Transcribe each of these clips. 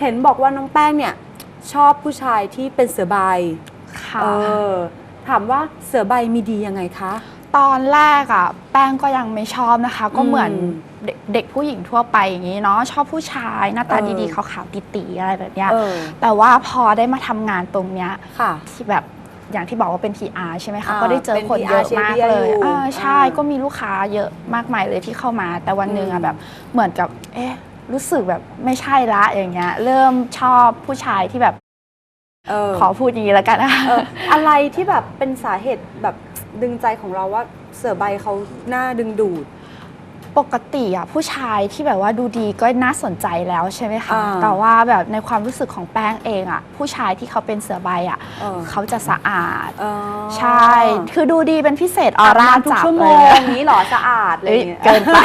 เห็นบอกว่าน้องแป้งเนี่ยชอบผู้ชายที่เป็นเสือใบค่ะเออถามว่าเสือใบมีดียังไงคะ ตอนแรกอะแป้งก็ยังไม่ชอบนะคะ ก็เหมือนอืมเด็กเด็กผู้หญิงทั่วไปอย่างนี้เนาะชอบผู้ชายหน้าตาเออดีๆขาวๆติๆอะไรแบบเนี้ยเออแต่ว่าพอได้มาทำงานตรงเนี้ยค่ะที่แบบอย่างที่บอกว่าเป็น PR ใช่ไหมคะ อ่าก็ได้เจอเป็นคน PR เยอะมากเลยอยู่อ่าใช่อ่า ก็มีลูกค้าเยอะมากมายเลยที่เข้ามา แต่วันหนึ่งอือะมแบบเหมือนกับเอ๊ะ รู้สึกแบบไม่ใช่ละอย่างเงี้ย เริ่มชอบผู้ชายที่แบบเออขอพูดอย่างนี้แล้วกันนะคะเอออะไรที่แบบเป็นสาเหตุแบบดึงใจของเราว่าเสือใบเขาหน้าดึงดูด ปกติอะผู้ชายที่แบบว่าดูดีก็น่าสนใจแล้วใช่ไหมคะอ่าแต่ว่าแบบในความรู้สึกของแป้งเองอะผู้ชายที่เขาเป็นเสือใบอะเออ เขาจะสะอาดเออใช่ คือดูดีเป็นพิเศษอออาบร่าน้ำทุกจับชั่วโมเลยงนี้เหรอสะอาดอะไรอเอ้ยย่างเงี้ยเกินไป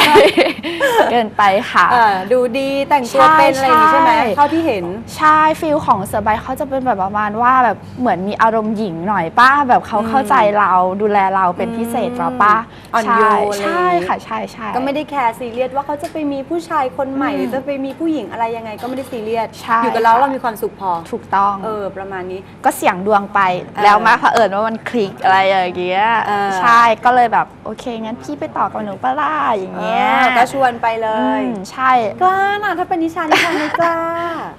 เกินไปค่ะ เออดูดีแต่งตัวใช่เป็นอะไรอย่างงี้ใช่ไหมใช่ เท่าที่เห็น ใช่ฟิลของเสือใบเขาจะเป็นแบบประมาณว่าแบบเหมือนมีอารมณ์หญิงหน่อยป้าแบบเขาอืมเข้าใจเราดูแลเราเป็นพิเศษเปล่าป้าอ่อนใช่โยนอะไรอย่างงี้ ใช่ค่ะใช่ใช่ ก็ไม่ได้แคร์ซีเรียสว่าเขาจะไปมีผู้ชายคนใหม่อืมหรือจะไปมีผู้หญิงอะไรยังไงก็ไม่ได้ซีเรียสใช่อยู่กับเราค่ะ เรามีความสุขพอถูกต้องเออประมาณนี้ ก็เสี่ยงดวงไปเออแล้วมาเผอิญว่ามันคลิกอะไรอย่างเงี้ยเออ ใช่ก็เลยแบบโอเคงั้นพี่ไปต่อกับหนูปะล่าอย่างเงี้ยเออก็ชวนไปเลอืย มใช่ กล้านะถ้าเป็นนิชานิชาไม่กล้า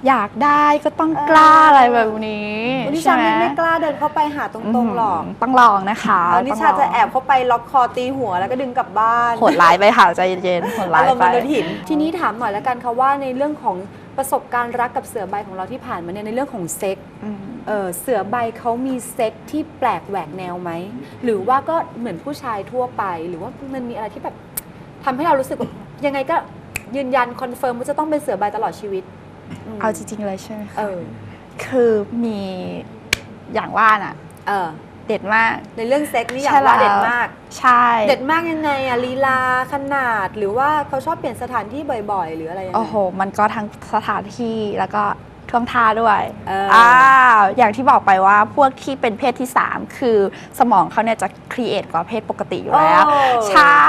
อยากได้ก็ต้องเออกล้าอะไรแบบนี้นิชาไม่ใช่หไม่กล้าเดินเข้าไปหาตรงๆหรอกมต้องลองนะคะแล้วนิชาต้งลจะงแอบเข้าไปล็อกคอตีหัวแล้วก็ดึงกลับบ้าน โหดร้ายไปค่ะใจเย็นๆโหดร้ายอารมณ์ไปมนุษย์หิน ทีนี้ถามหน่อยแล้วกันค่ะว่าในเรื่องของประสบการณ์รักกับเสือใบของเราที่ผ่านมาเนี่ยในเรื่องของเซ็กอืมเออเสือใบเขามีเซ็กที่แปลกแหวกแนวไหม หรือว่าก็เหมือนผู้ชายทั่วไป หรือว่ามันมีอะไรที่แบบทำให้เรารู้สึกว่ายังไงก็ยืนยันคอนเฟิร์มว่าจะต้องเป็นเสือใบตลอดชีวิตมเอาจริงๆเลยใช่ไหมคะเออ คือมีอย่างว่าน่ะ เออ เด็ดมาก ในเรื่องเซ็กนี่อย่างใช่ว่าแล้วเด็ดมาก ใช่ เด็ดมากยังไงอะลีลาขนาด หรือว่าเขาชอบเปลี่ยนสถานที่บ่อยๆ หรืออะไรยังไงโอ้โห มันก็ทั้งสถานที่แล้วก็ ท่วงท่าด้วยเอออ่าอย่างที่บอกไปว่าพวกที่เป็นเพศที่ 3 คือสมองเขาเนี่ยจะครีเอทกว่าเพศปกติอยู่แล้ว โอ้ใช่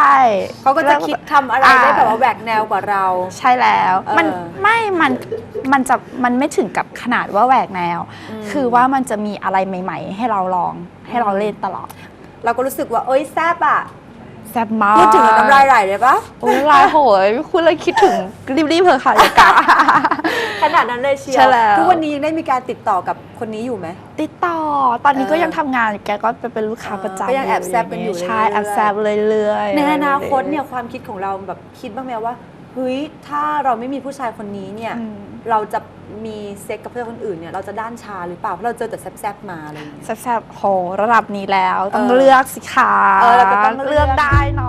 เขาก็จะคิดทำอะไรได้แบบว่าแหวกแนวกว่าเรา ใช่แล้วเออมันไม่ มัน มันจะ มันไม่ถึงกับขนาดว่าแหวกแนว อืม คือว่ามันจะมีอะไรใหม่ ๆ ให้เราลอง ให้เราเล่นตลอด เราก็รู้สึกว่าเอ้ยแซบอะแซ่บมากพูดถึงแล้วน้ำลายไหลเลยปะ โอ้ยน้ำลายโหยคุณเลยคิดถึงรีบๆเถอะค่ะอย่ากะข นาดนั้นเลยเชียใช่วแล้ว ทุกวันนี้ยังได้มีการติดต่อกับคนนี้อยู่ไหม ติดต่อ ตอนนี้ก็เออยังทำงานอยู่แกก็เป็นลูกค้าประจำก็ยังแอบแซบกันอยู่ใช่เรื่อยๆแอบแซบเรื่อยๆในอนาคตเนี่ยความคิดของเราแบบคิดบ้างไหมว่าเฮ้ยถ้าเราไม่มีผู้ชายคนนี้เนี่ย อืม เราจะมีเซ็กกับเพื่อนคนอื่นเนี่ยเราจะด้านชาหรือเปล่าเพราะเราเจอแต่แซบๆมาอะไรอย่างเงี้ย แซบๆโหระดับนี้แล้ว ต้องเออเลือกสิคะเออเราก็ต้องเลือก เลือกได้เนาะ